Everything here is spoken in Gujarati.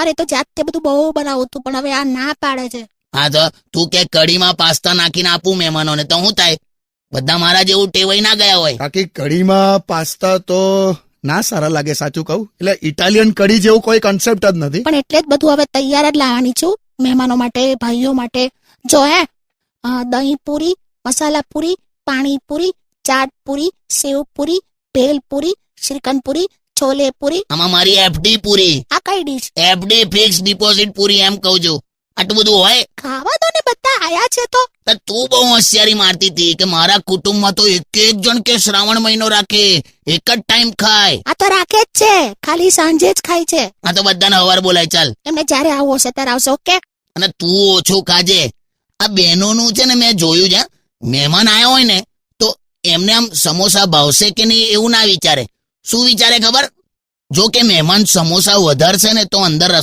મારે તો જાતે બધું બહુ બનાવું હતું પણ હવે આ ના પાડે છે. હા તો તું કે કઢીમાં પાસ્તા નાખીને આપું મહેમાનોને તો હું થાય? બધા મારા જેવું ટેવાઈ ના ગયા હોય. કાકી કઢીમાં પાસ્તા તો ના સારા લાગે સાચું કહું. એટલે ઇટાલિયન કઢી જેવું કોઈ કન્સેપ્ટ જ નથી. પણ એટલે જ બધું હવે તૈયાર જ લાવવાની છું. મહેમાનો માટે ભાઈઓ માટે. જો હે દહીં પૂરી મસાલા પૂરી પાણી પૂરી ચાટ પૂરી સેવ પૂરી ભેલ પૂરી શ્રીકંદ પૂરી છોલે પૂરી? આમાં મારી એફડી પૂરી. આ કઈ ડીશ એફડી ફિક્સ ડિપોઝિટ પૂરી એમ કહું છું. આટલું બધું હોય? ખાવા દો ને બધા આયા છે તો. તો બહુ હોશિયારી મારતી હતી કે મારા કુટુંબમાં તો એક એક જણ કે શ્રાવણ મહિનો રાખે એક જ ટાઈમ ખાય. આ તો રાખે જ છે. ખાલી સાંજે જ ખાય છે. આ તો બધાને હવાર બોલાય ચાલ. એમને જ્યારે આવો હશે ત્યારે આવશે ઓકે અને તું ઓછું ખાજે. આ બહેનોનું છે ને મેં જોયું છે મહેમાન આવ્યા હોય ને તો એમને આમ સમોસા ભાવશે કે નહીં એવું ના વિચારે. શું વિચારે ખબર? જો કે મહેમાન સમોસા વધારશે ને તો અંદર